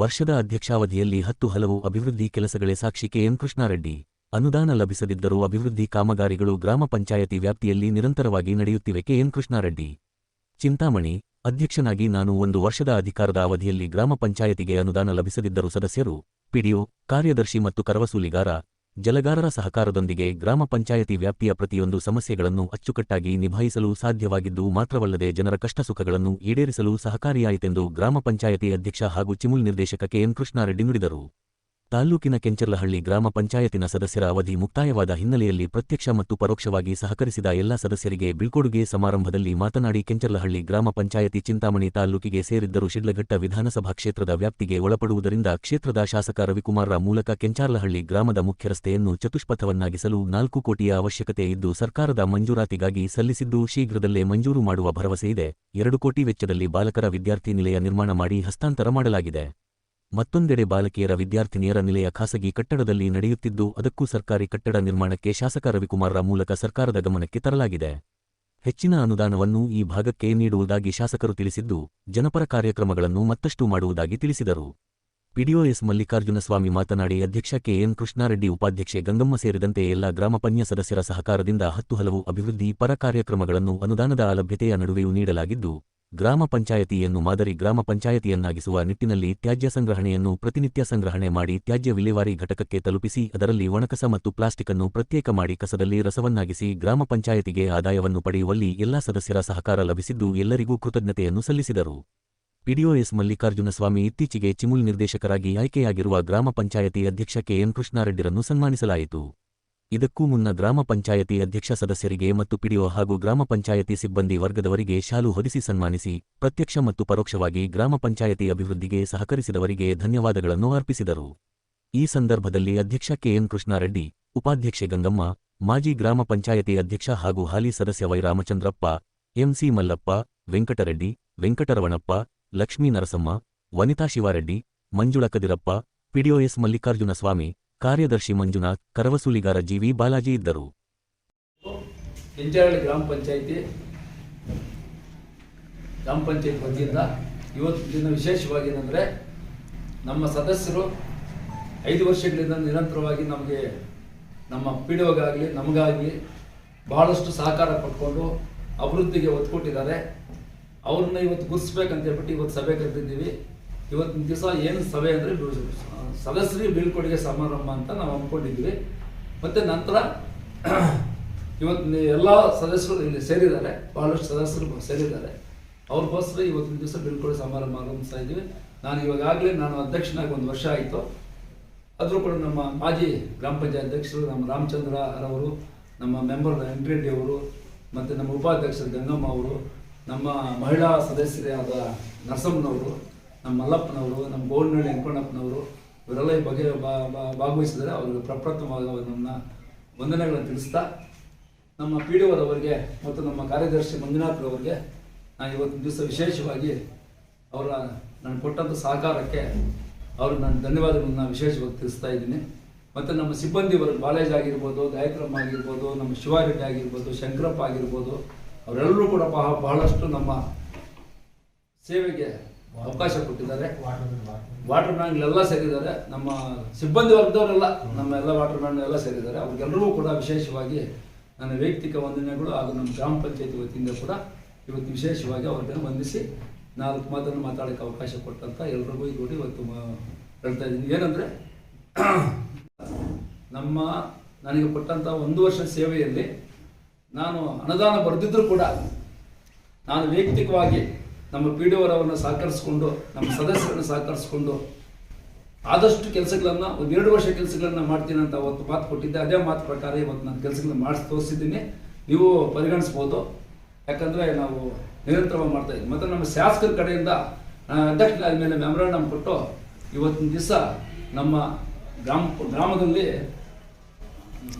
ವರ್ಷದ ಅಧ್ಯಕ್ಷಾವಧಿಯಲ್ಲಿ ಹತ್ತು ಹಲವು ಅಭಿವೃದ್ಧಿ ಕೆಲಸಗಳೇ ಸಾಕ್ಷಿ ಕೆಎನ್ ಕೃಷ್ಣಾರೆಡ್ಡಿ. ಅನುದಾನ ಲಭಿಸದಿದ್ದರೂ ಅಭಿವೃದ್ಧಿ ಕಾಮಗಾರಿಗಳು ಗ್ರಾಮ ಪಂಚಾಯತಿ ವ್ಯಾಪ್ತಿಯಲ್ಲಿ ನಿರಂತರವಾಗಿ ನಡೆಯುತ್ತಿವೆ ಕೆಎನ್ ಕೃಷ್ಣಾರೆಡ್ಡಿ. ಚಿಂತಾಮಣಿ. ಅಧ್ಯಕ್ಷನಾಗಿ ನಾನು ಒಂದು ವರ್ಷದ ಅಧಿಕಾರದ ಅವಧಿಯಲ್ಲಿ ಗ್ರಾಮ ಪಂಚಾಯತಿಗೆ ಅನುದಾನ ಲಭಿಸದಿದ್ದರೂ ಸದಸ್ಯರು, ಪಿಡಿಒ, ಕಾರ್ಯದರ್ಶಿ ಮತ್ತು ಕರವಸೂಲಿಗಾರ ಜಲಗಾರರ ಸಹಕಾರದೊಂದಿಗೆ ಗ್ರಾಮ ಪಂಚಾಯತಿ ವ್ಯಾಪ್ತಿಯ ಪ್ರತಿಯೊಂದು ಸಮಸ್ಯೆಗಳನ್ನು ಅಚ್ಚುಕಟ್ಟಾಗಿ ನಿಭಾಯಿಸಲು ಸಾಧ್ಯವಾಗಿದ್ದು ಮಾತ್ರವಲ್ಲದೆ ಜನರ ಕಷ್ಟಸುಖಗಳನ್ನು ಈಡೇರಿಸಲು ಸಹಕಾರಿಯಾಯಿತೆಂದು ಗ್ರಾಮ ಪಂಚಾಯತಿ ಅಧ್ಯಕ್ಷ ಹಾಗೂ ಚಿಮುಲ್ ನಿರ್ದೇಶಕ ಕೆಎನ್ ಕೃಷ್ಣಾರೆಡ್ಡಿ ನುಡಿದರು. ತಾಲ್ಲೂಕಿನ ಕೆಂಚರ್ಲಹಳ್ಳಿ ಗ್ರಾಮ ಪಂಚಾಯತಿನ ಸದಸ್ಯರ ಅವಧಿ ಮುಕ್ತಾಯವಾದ ಹಿನ್ನೆಲೆಯಲ್ಲಿ ಪ್ರತ್ಯಕ್ಷ ಮತ್ತು ಪರೋಕ್ಷವಾಗಿ ಸಹಕರಿಸಿದ ಎಲ್ಲ ಸದಸ್ಯರಿಗೆ ಬೀಳ್ಕೊಡುಗೆ ಸಮಾರಂಭದಲ್ಲಿ ಮಾತನಾಡಿ ಕೆಂಚರ್ಲಹಳ್ಳಿ ಗ್ರಾಮ ಪಂಚಾಯತಿ ಚಿಂತಾಮಣಿ ತಾಲ್ಲೂಕಿಗೆ ಸೇರಿದ್ದರೂ ಶಿಡ್ಲಘಟ್ಟ ವಿಧಾನಸಭಾ ಕ್ಷೇತ್ರದ ವ್ಯಾಪ್ತಿಗೆ ಒಳಪಡುವುದರಿಂದ ಕ್ಷೇತ್ರದ ಶಾಸಕ ರವಿಕುಮಾರ್ರ ಮೂಲಕ ಕೆಂಚಾರ್ಲಹಳ್ಳಿ ಗ್ರಾಮದ ಮುಖ್ಯ ರಸ್ತೆಯನ್ನು ಚತುಷ್ಪಥವನ್ನಾಗಿಸಲು ನಾಲ್ಕು ಕೋಟಿಯ ಅವಶ್ಯಕತೆ ಇದ್ದು ಸರ್ಕಾರದ ಮಂಜೂರಾತಿಗಾಗಿ ಸಲ್ಲಿಸಿದ್ದು ಶೀಘ್ರದಲ್ಲೇ ಮಂಜೂರು ಮಾಡುವ ಭರವಸೆ ಇದೆ. ಎರಡು ಕೋಟಿ ವೆಚ್ಚದಲ್ಲಿ ಬಾಲಕರ ವಿದ್ಯಾರ್ಥಿ ನಿಲಯ ನಿರ್ಮಾಣ ಮಾಡಿ ಹಸ್ತಾಂತರ ಮಾಡಲಾಗಿದೆ. ಮತ್ತೊಂದೆಡೆ ಬಾಲಕಿಯರ ವಿದ್ಯಾರ್ಥಿನಿಯರ ನಿಲಯ ಖಾಸಗಿ ಕಟ್ಟಡದಲ್ಲಿ ನಡೆಯುತ್ತಿದ್ದು, ಅದಕ್ಕೂ ಸರ್ಕಾರಿ ಕಟ್ಟಡ ನಿರ್ಮಾಣಕ್ಕೆ ಶಾಸಕ ರವಿಕುಮಾರ್ರ ಮೂಲಕ ಸರ್ಕಾರದ ಗಮನಕ್ಕೆ ತರಲಾಗಿದೆ. ಹೆಚ್ಚಿನ ಅನುದಾನವನ್ನು ಈ ಭಾಗಕ್ಕೆ ನೀಡುವುದಾಗಿ ಶಾಸಕರು ತಿಳಿಸಿದ್ದು, ಜನಪರ ಕಾರ್ಯಕ್ರಮಗಳನ್ನು ಮತ್ತಷ್ಟು ಮಾಡುವುದಾಗಿ ತಿಳಿಸಿದರು. ಪಿಡಿಒ ಎಸ್ ಮಲ್ಲಿಕಾರ್ಜುನಸ್ವಾಮಿ ಮಾತನಾಡಿ, ಅಧ್ಯಕ್ಷ ಕೆಎನ್ ಕೃಷ್ಣಾರೆಡ್ಡಿ ಉಪಾಧ್ಯಕ್ಷೆ ಗಂಗಮ್ಮ ಸೇರಿದಂತೆ ಎಲ್ಲ ಗ್ರಾಮ ಪಂಚಾಯತ್ ಸದಸ್ಯರ ಸಹಕಾರದಿಂದ ಹತ್ತು ಹಲವು ಅಭಿವೃದ್ಧಿ ಪರ ಕಾರ್ಯಕ್ರಮಗಳನ್ನು ಅನುದಾನದ ಅಲಭ್ಯತೆಯ ನಡುವೆಯೂ ನೀಡಲಾಗಿದ್ದು ಗ್ರಾಮ ಪಂಚಾಯತಿಯನ್ನು ಮಾದರಿ ಗ್ರಾಮ ಪಂಚಾಯತಿಯನ್ನಾಗಿಸುವ ನಿಟ್ಟಿನಲ್ಲಿ ತ್ಯಾಜ್ಯ ಸಂಗ್ರಹಣೆಯನ್ನು ಪ್ರತಿನಿತ್ಯ ಸಂಗ್ರಹಣೆ ಮಾಡಿ ತ್ಯಾಜ್ಯ ವಿಲೇವಾರಿ ಘಟಕಕ್ಕೆ ತಲುಪಿಸಿ ಅದರಲ್ಲಿ ಒಣಕಸ ಮತ್ತು ಪ್ಲಾಸ್ಟಿಕ್ ಅನ್ನು ಪ್ರತ್ಯೇಕ ಮಾಡಿ ಕಸದಲ್ಲಿ ರಸವನ್ನಾಗಿಸಿ ಗ್ರಾಮ ಪಂಚಾಯತಿಗೆ ಆದಾಯವನ್ನು ಪಡೆಯುವಲ್ಲಿ ಎಲ್ಲಾ ಸದಸ್ಯರ ಸಹಕಾರ ಲಭಿಸಿದ್ದು ಎಲ್ಲರಿಗೂ ಕೃತಜ್ಞತೆಯನ್ನು ಸಲ್ಲಿಸಿದರು. ಪಿಡಿಒಎಸ್ ಮಲ್ಲಿಕಾರ್ಜುನಸ್ವಾಮಿ ಇತ್ತೀಚೆಗೆ ಚಿಮುಲ್ ನಿರ್ದೇಶಕರಾಗಿ ಆಯ್ಕೆಯಾಗಿರುವ ಗ್ರಾಮ ಪಂಚಾಯತಿ ಅಧ್ಯಕ್ಷ ಕೆಎನ್ ಕೃಷ್ಣಾರೆಡ್ಡಿರನ್ನು ಸನ್ಮಾನಿಸಲಾಯಿತು. ಇದಕ್ಕೂ ಮುನ್ನ ಗ್ರಾಮ ಪಂಚಾಯತಿ ಅಧ್ಯಕ್ಷ ಸದಸ್ಯರಿಗೆ ಮತ್ತು ಪಿಡಿಒ ಹಾಗೂ ಗ್ರಾಮ ಪಂಚಾಯತಿ ಸಿಬ್ಬಂದಿ ವರ್ಗದವರಿಗೆ ಶಾಲು ಹೊದಿಸಿ ಸನ್ಮಾನಿಸಿ, ಪ್ರತ್ಯಕ್ಷ ಮತ್ತು ಪರೋಕ್ಷವಾಗಿ ಗ್ರಾಮ ಪಂಚಾಯತಿ ಅಭಿವೃದ್ಧಿಗೆ ಸಹಕರಿಸಿದವರಿಗೆ ಧನ್ಯವಾದಗಳನ್ನು ಅರ್ಪಿಸಿದರು. ಈ ಸಂದರ್ಭದಲ್ಲಿ ಅಧ್ಯಕ್ಷ ಕೆಎನ್ ಕೃಷ್ಣಾರೆಡ್ಡಿ, ಉಪಾಧ್ಯಕ್ಷೆ ಗಂಗಮ್ಮ, ಮಾಜಿ ಗ್ರಾಮ ಪಂಚಾಯತಿ ಅಧ್ಯಕ್ಷ ಹಾಗೂ ಹಾಲಿ ಸದಸ್ಯ Y Ramachandrappa MC Mallappa, Venkatareddy, Venkataravanappa, Lakshmi Narasamma, Vanitha Shivareddy, Manjula Kadirappa PDOs Mallikarjuna Swamy ಕಾರ್ಯದರ್ಶಿ ಮಂಜುನಾಥ್, ಕರವಸೂಲಿಗಾರ ಜಿವಿ ಬಾಲಾಜಿ ಇದ್ದರು. ಗ್ರಾಮ ಪಂಚಾಯಿತಿ ಗ್ರಾಮ ಪಂಚಾಯತ್ ವತಿಯಿಂದ ಇವತ್ತು ದಿನ ವಿಶೇಷವಾಗಿ ಏನಂದರೆ ನಮ್ಮ ಸದಸ್ಯರು ಐದು ವರ್ಷಗಳಿಂದ ನಿರಂತರವಾಗಿ ನಮಗೆ ನಮ್ಮ ಪಿ ನಮಗಾಗಲಿ ಬಹಳಷ್ಟು ಸಹಕಾರ ಪಡ್ಕೊಂಡು ಅಭಿವೃದ್ಧಿಗೆ ಒತ್ತು ಕೊಟ್ಟಿದ್ದಾರೆ. ಅವ್ರನ್ನ ಇವತ್ತು ಗುರ್ಸ್ಬೇಕಂತ ಹೇಳ್ಬಿಟ್ಟು ಇವತ್ತು ಸಭೆ ಕರೆದಿದ್ದೀವಿ. ಇವತ್ತಿನ ದಿವಸ ಏನು ಸಭೆ ಅಂದರೆ ಸದಸ್ಯರಿ ಬೀಳ್ಕೊಡುಗೆ ಸಮಾರಂಭ ಅಂತ ನಾವು ಅಂದ್ಕೊಂಡಿದ್ವಿ. ಮತ್ತು ನಂತರ ಇವತ್ತು ಎಲ್ಲ ಸದಸ್ಯರು ಇಲ್ಲಿ ಸೇರಿದ್ದಾರೆ, ಬಹಳಷ್ಟು ಸದಸ್ಯರು ಸೇರಿದ್ದಾರೆ. ಅವ್ರಿಗೋಸ್ಕರ ಇವತ್ತಿನ ದಿವಸ ಬೀಳ್ಕೊಡುಗೆ ಸಮಾರಂಭ ಆರಂಭಿಸ್ತಾ ಇದ್ದೀವಿ. ನಾನು ಇವಾಗಲೇ ನಾನು ಅಧ್ಯಕ್ಷನಾಗಿ ಒಂದು ವರ್ಷ ಆಯಿತು. ಆದರೂ ಕೂಡ ನಮ್ಮ ಮಾಜಿ ಗ್ರಾಮ ಪಂಚಾಯತ್ ಅಧ್ಯಕ್ಷರು ನಮ್ಮ ರಾಮಚಂದ್ರ ಅವರು ನಮ್ಮ ಮೆಂಬರ್ ರೆಡ್ಡಿ ಅವರು, ಮತ್ತು ನಮ್ಮ ಉಪಾಧ್ಯಕ್ಷರು ಗಂಗಮ್ಮ ಅವರು, ನಮ್ಮ ಮಹಿಳಾ ಸದಸ್ಯರೇ ಆದ ನರಸಮ್ಮನವರು ನಮ್ಮ ಮಲ್ಲಪ್ಪನವರು, ನಮ್ಮ ಗೋಲ್ನಳ್ಳಿ ವೆಂಕಣ್ಣಪ್ಪನವರು ಇವರೆಲ್ಲ ಈ ಬಗ್ಗೆ ಭಾಗವಹಿಸಿದರೆ ಅವರಿಗೆ ಪ್ರಪ್ರಥಮವಾಗಿ ನನ್ನ ವಂದನೆಗಳನ್ನು ತಿಳಿಸ್ತಾ, ನಮ್ಮ ಪಿ ಡಿ ಅವರಿಗೆ ಮತ್ತು ನಮ್ಮ ಕಾರ್ಯದರ್ಶಿ ಮಂಜುನಾಥ್ರವರಿಗೆ ನಾನು ಇವತ್ತಿನ ದಿವಸ ವಿಶೇಷವಾಗಿ ಅವರ ನಾನು ಕೊಟ್ಟಂಥ ಸಹಕಾರಕ್ಕೆ ಅವರು ನಾನು ಧನ್ಯವಾದಗಳನ್ನು ವಿಶೇಷವಾಗಿ ತಿಳಿಸ್ತಾ ಇದ್ದೀನಿ. ಮತ್ತು ನಮ್ಮ ಸಿಬ್ಬಂದಿ ವರ್ಗ ಬಾಲೇಜ್ ಆಗಿರ್ಬೋದು ಗಾಯತ್ರಮ್ಮ ಆಗಿರ್ಬೋದು, ನಮ್ಮ ಶಿವಾರೆಡ್ಡಿ ಆಗಿರ್ಬೋದು, ಶಂಕರಪ್ಪ ಆಗಿರ್ಬೋದು, ಅವರೆಲ್ಲರೂ ಕೂಡ ಬಹ- ಬಹಳಷ್ಟು ನಮ್ಮ ಸೇವೆಗೆ ಅವಕಾಶ ಕೊಟ್ಟಿದ್ದಾರೆ. ವಾಟರ್ ಮ್ಯಾನ್ಗಳೆಲ್ಲ ಸೇರಿದ್ದಾರೆ. ನಮ್ಮ ಸಿಬ್ಬಂದಿ ವರ್ಗದವರೆಲ್ಲ ನಮ್ಮ ಎಲ್ಲ ವಾಟರ್ ಮ್ಯಾನ್ ಎಲ್ಲ ಸೇರಿದ್ದಾರೆ. ಅವ್ರಿಗೆಲ್ಲರಿಗೂ ಕೂಡ ವಿಶೇಷವಾಗಿ ನನ್ನ ವೈಯಕ್ತಿಕ ವಂದನೆಗಳು ಹಾಗೂ ನಮ್ಮ ಗ್ರಾಮ ಪಂಚಾಯತಿ ವತಿಯಿಂದ ಕೂಡ ಇವತ್ತು ವಿಶೇಷವಾಗಿ ಅವ್ರನ್ನ ವಂದಿಸಿ ನಾಲ್ಕು ಮಾತನ್ನು ಮಾತಾಡೋಕ್ಕೆ ಅವಕಾಶ ಕೊಟ್ಟಂತ ಎಲ್ರಿಗೂ ಕೂಡ ಇವತ್ತು ಹೇಳ್ತಾ ಇದ್ದೀನಿ. ಏನಂದರೆ ನಮ್ಮ ನನಗೆ ಕೊಟ್ಟಂಥ ಒಂದು ವರ್ಷ ಸೇವೆಯಲ್ಲಿ ನಾನು ಅನುದಾನ ಬರೆದಿದ್ದರೂ ಕೂಡ ನಾನು ವೈಯಕ್ತಿಕವಾಗಿ ನಮ್ಮ ಪಿ ಡಿ ಅವರನ್ನು ಸಹಕರಿಸಿಕೊಂಡು, ನಮ್ಮ ಸದಸ್ಯರನ್ನು ಸಹಕರಿಸಿಕೊಂಡು ಆದಷ್ಟು ಕೆಲಸಗಳನ್ನು, ಒಂದು ಎರಡು ವರ್ಷ ಕೆಲಸಗಳನ್ನ ಮಾಡ್ತೀನಿ ಅಂತ ಅವತ್ತು ಮಾತು ಕೊಟ್ಟಿದ್ದೆ. ಅದೇ ಮಾತು ಪ್ರಕಾರ ಇವತ್ತು ನಾನು ಕೆಲಸಗಳನ್ನ ಮಾಡಿಸಿ ತೋರಿಸಿದ್ದೀನಿ. ನೀವು ಪರಿಗಣಿಸ್ಬೋದು. ಯಾಕಂದರೆ ನಾವು ನಿರಂತರವಾಗಿ ಮಾಡ್ತಾ ಇದ್ದೀವಿ. ಮತ್ತು ನಮ್ಮ ಶಾಸಕರ ಕಡೆಯಿಂದ ನಾನು ಆದಮೇಲೆ ಮೇಲೆ ಮೆಮೊರಾಂಡಮ್ ಕೊಟ್ಟು ಇವತ್ತಿನ ದಿವಸ ನಮ್ಮ ಗ್ರಾಮ, ಗ್ರಾಮದಲ್ಲಿ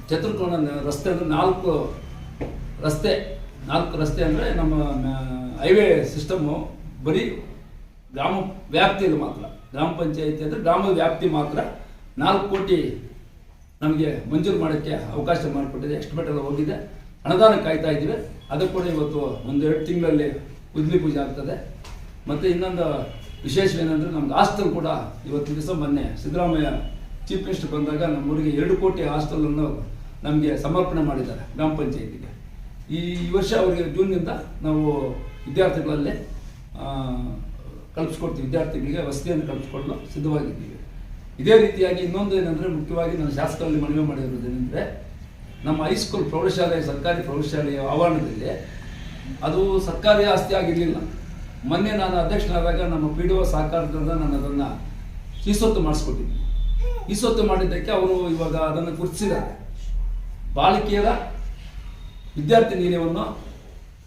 ಚತುರ್ಕೋಣ ರಸ್ತೆ ನಾಲ್ಕು ರಸ್ತೆ ನಾಲ್ಕು ರಸ್ತೆ ಅಂದರೆ ನಮ್ಮ ಹೈವೇ ಸಿಸ್ಟಮು ಬರೀ ಗ್ರಾಮ ವ್ಯಾಪ್ತಿಯಲ್ಲಿ ಮಾತ್ರ. ಗ್ರಾಮ ಪಂಚಾಯಿತಿ ಅಂದರೆ ಗ್ರಾಮದ ವ್ಯಾಪ್ತಿ ಮಾತ್ರ. ನಾಲ್ಕು ಕೋಟಿ ನಮಗೆ ಮಂಜೂರು ಮಾಡೋಕ್ಕೆ ಅವಕಾಶ ಮಾಡಿಕೊಟ್ಟಿದೆ ಎಸ್ಟಿಮೇಟ್ ಎಲ್ಲ ಹೋಗಿದೆ. ಅನುದಾನ ಕಾಯ್ತಾ ಇದ್ದೀವಿ. ಅದಕ್ಕೆ ಕೂಡ ಇವತ್ತು ಒಂದು ಎರಡು ತಿಂಗಳಲ್ಲಿ ಉದ್ಲಿ ಪೂಜೆ ಆಗ್ತದೆ. ಮತ್ತು ಇನ್ನೊಂದು ವಿಶೇಷವೇನೆಂದರೆ ನಮ್ಗೆ ಹಾಸ್ಟೆಲ್ ಕೂಡ ಇವತ್ತು ದಿವಸ ಮೊನ್ನೆ ಸಿದ್ದರಾಮಯ್ಯ ಚೀಫ್ ಮಿನಿಸ್ಟರ್ ಬಂದಾಗ ನಮ್ಮೂರಿಗೆ ಎರಡು ಕೋಟಿ ಹಾಸ್ಟೆಲನ್ನು ನಮಗೆ ಸಮರ್ಪಣೆ ಮಾಡಿದ್ದಾರೆ ಗ್ರಾಮ ಪಂಚಾಯತಿಗೆ. ಈ ವರ್ಷ ಅವರಿಗೆ ಜೂನ್ನಿಂದ ನಾವು ವಿದ್ಯಾರ್ಥಿಗಳಲ್ಲೇ ಕಲ್ಪಿಸ್ಕೊಡ್ತೀವಿ ವಿದ್ಯಾರ್ಥಿಗಳಿಗೆ ವಸತಿಯನ್ನು ಕಲ್ಪಿಸ್ಕೊಳ್ಳಲು ಸಿದ್ಧವಾಗಿದ್ದೀವಿ. ಇದೇ ರೀತಿಯಾಗಿ ಇನ್ನೊಂದು ಏನಂದರೆ ಮುಖ್ಯವಾಗಿ ನಾನು ಶಾಸಕರಲ್ಲಿ ಮನವಿ ಮಾಡಿರೋದೇನೆಂದರೆ ನಮ್ಮ ಹೈಸ್ಕೂಲ್ ಪ್ರೌಢಶಾಲೆ ಸರ್ಕಾರಿ ಪ್ರೌಢಶಾಲೆಯ ಆವರಣದಲ್ಲಿ ಅದು ಸರ್ಕಾರಿ ಆಸ್ತಿ ಆಗಿರಲಿಲ್ಲ. ಮೊನ್ನೆ ನಾನು ಅಧ್ಯಕ್ಷನಾದಾಗ ನಮ್ಮ ಪಿ ಡಿ ಒ ಸಹಕಾರದಿಂದ ನಾನು ಅದನ್ನು ಈಸೊತ್ತು ಮಾಡಿಸ್ಕೊಟ್ಟಿದ್ದೀನಿ ಈಸೊತ್ತು ಮಾಡಿದ್ದಕ್ಕೆ ಅವರು ಇವಾಗ ಅದನ್ನು ಗುರುತಿಸಿದ್ದಾರೆ. ಬಾಲಕಿಯರ ವಿದ್ಯಾರ್ಥಿ ನಿಲಯವನ್ನು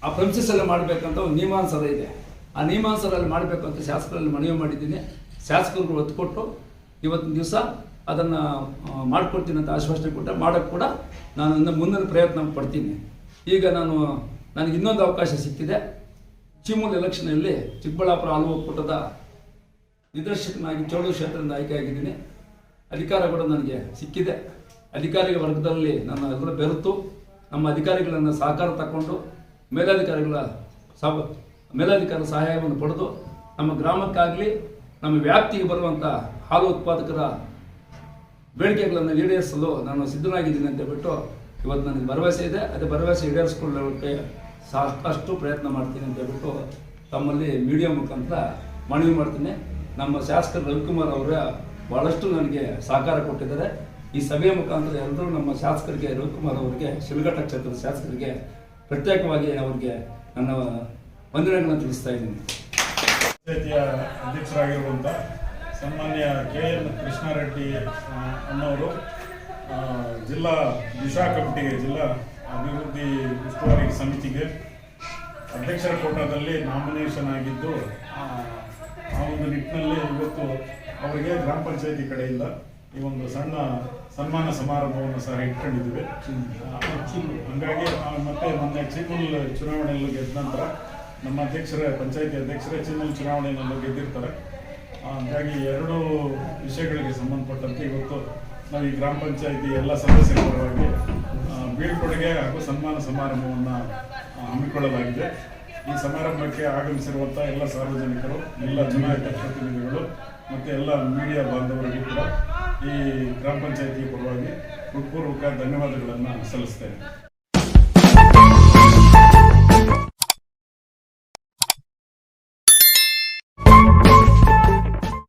ಆ ಪ್ರೆಮಿಸಸ್ಸಲ್ಲಿ ಮಾಡಬೇಕಂತ ಒಂದು ನಿಯಮಾನುಸಾರ ಇದೆ. ಆ ನಿಯಮಾನುಸಾರಲ್ಲಿ ಮಾಡಬೇಕು ಅಂತ ಶಾಸಕರಲ್ಲಿ ಮನವಿ ಮಾಡಿದ್ದೀನಿ. ಶಾಸಕರು ಒತ್ತು ಕೊಟ್ಟು ಇವತ್ತಿನ ದಿವಸ ಅದನ್ನು ಮಾಡಿಕೊಡ್ತೀನಿ ಅಂತ ಆಶ್ವಾಸನೆ ಕೊಟ್ಟರೆ ಮಾಡೋಕ್ಕೆ ಕೂಡ ನಾನು ಮುಂದಿನ ಪ್ರಯತ್ನ ಪಡ್ತೀನಿ. ಈಗ ನಾನು, ನನಗೆ ಇನ್ನೊಂದು ಅವಕಾಶ ಸಿಕ್ಕಿದೆ. ಚಿಮೂಲ್ ಎಲೆಕ್ಷನಲ್ಲಿ ಚಿಕ್ಕಬಳ್ಳಾಪುರ ಹಲವು ಒಕ್ಕೂಟದ ನಿರ್ದೇಶಕನಾಗಿ ಚೋಳು ಕ್ಷೇತ್ರದಿಂದ ಆಯ್ಕೆಯಾಗಿದ್ದೀನಿ. ಅಧಿಕಾರ ಕೂಡ ನನಗೆ ಸಿಕ್ಕಿದೆ. ಅಧಿಕಾರಿಗಳ ವರ್ಗದಲ್ಲಿ ನನ್ನ ಎಲ್ಲರೂ ಬೆರೆತು. ನಮ್ಮ ಅಧಿಕಾರಿಗಳನ್ನು ಸಹಕಾರ ತಗೊಂಡು ಮೇಲಾಧಿಕಾರಿಗಳ ಸಹ ಮೇಲಧಿಕಾರಿ ಸಹಾಯವನ್ನು ಪಡೆದು ನಮ್ಮ ಗ್ರಾಮಕ್ಕಾಗಲಿ ನಮ್ಮ ವ್ಯಾಪ್ತಿಗೆ ಬರುವಂಥ ಹಾಲು ಉತ್ಪಾದಕರ ಬೇಡಿಕೆಗಳನ್ನು ಈಡೇರಿಸಲು ನಾನು ಸಿದ್ಧನಾಗಿದ್ದೀನಿ ಅಂತ ಬಿಟ್ಟು ಇವತ್ತು ನನಗೆ ಭರವಸೆ ಇದೆ. ಅದೇ ಭರವಸೆ ಈಡೇರಿಸ್ಕೊಳ್ಳೋಕ್ಕೆ ಸಾಕಷ್ಟು ಪ್ರಯತ್ನ ಮಾಡ್ತೀನಿ ಅಂತ ಹೇಳ್ಬಿಟ್ಟು ತಮ್ಮಲ್ಲಿ ಮೀಡಿಯಾ ಮುಖಾಂತರ ಮನವಿ ಮಾಡ್ತೀನಿ. ನಮ್ಮ ಶಾಸಕ ರವಿಕುಮಾರ್ ಅವರ ಭಾಳಷ್ಟು ನನಗೆ ಸಹಕಾರ ಕೊಟ್ಟಿದ್ದಾರೆ. ಈ ಸಭೆಯ ಮುಖಾಂತರ ಎಲ್ಲರೂ ನಮ್ಮ ಶಾಸಕರಿಗೆ, ರವಿಕುಮಾರ್ ಅವರಿಗೆ ಶಿಲ್ಘಟ್ಟ ಕ್ಷೇತ್ರದ ಶಾಸಕರಿಗೆ ಪ್ರತ್ಯೇಕವಾಗಿ ಅವರಿಗೆ ನನ್ನ ವಂದನೆಗಳನ್ನು ತಿಳಿಸ್ತಾ ಇದ್ದೀನಿ. ಪಂಚಾಯತಿಯ ಸನ್ಮಾನ್ಯ ಕೆ ಎನ್ ಕೃಷ್ಣಾರೆಡ್ಡಿ ಅನ್ನೋರು ಜಿಲ್ಲಾ ದಿಶಾ ಕಮಿಟಿಗೆ ಜಿಲ್ಲಾ ಅಭಿವೃದ್ಧಿ ಉಸ್ತುವಾರಿ ಸಮಿತಿಗೆ ಅಧ್ಯಕ್ಷರ ಕೋಟಾದಲ್ಲಿ ನಾಮಿನೇಷನ್ ಆಗಿದ್ದು ಆ ಒಂದು ನಿಟ್ಟಿನಲ್ಲಿ ಇವತ್ತು ಅವರಿಗೆ ಗ್ರಾಮ ಪಂಚಾಯತಿ ಕಡೆಯಿಂದ ಈ ಒಂದು ಸಣ್ಣ ಸನ್ಮಾನ ಸಮಾರಂಭವನ್ನು ಸಹ ಇಟ್ಕೊಂಡಿದ್ದೀವಿ. ಹಂಗಾಗಿ ಮತ್ತೆ ಮೊನ್ನೆ ಚಿಮುಲ್ ಚುನಾವಣೆಯಲ್ಲಿ ಗೆದ್ದ ನಂತರ ನಮ್ಮ ಅಧ್ಯಕ್ಷರ, ಪಂಚಾಯತಿ ಅಧ್ಯಕ್ಷರೇ ಚಿಮುಲ್ ಚುನಾವಣೆಯನ್ನು ಗೆದ್ದಿರ್ತಾರೆ. ಹಂಗಾಗಿ ಎರಡು ವಿಷಯಗಳಿಗೆ ಸಂಬಂಧಪಟ್ಟಂತೆ ಇವತ್ತು ನಾವು ಈ ಗ್ರಾಮ ಪಂಚಾಯತಿ ಎಲ್ಲ ಸದಸ್ಯರ ಪರವಾಗಿ ಬೀಳ್ಕೊಡುಗೆ ಹಾಗೂ ಸನ್ಮಾನ ಸಮಾರಂಭವನ್ನು ಹಮ್ಮಿಕೊಳ್ಳಲಾಗಿದೆ. ಈ ಸಮಾರಂಭಕ್ಕೆ ಆಗಮಿಸಿರುವಂಥ ಎಲ್ಲ ಸಾರ್ವಜನಿಕರು, ಎಲ್ಲ ಚುನಾಯಿತ ಪ್ರತಿನಿಧಿಗಳು, ಮತ್ತು ಎಲ್ಲ ಮೀಡಿಯಾ ಬಾಂಧವರಿಗೂ ಕೂಡ ಈ ಗ್ರಾಮ ಪಂಚಾಯತಿ ಪರವಾಗಿ ಹೃತ್ಪೂರ್ವಕ ಧನ್ಯವಾದಗಳನ್ನು ಸಲ್ಲಿಸ್ತೇನೆ.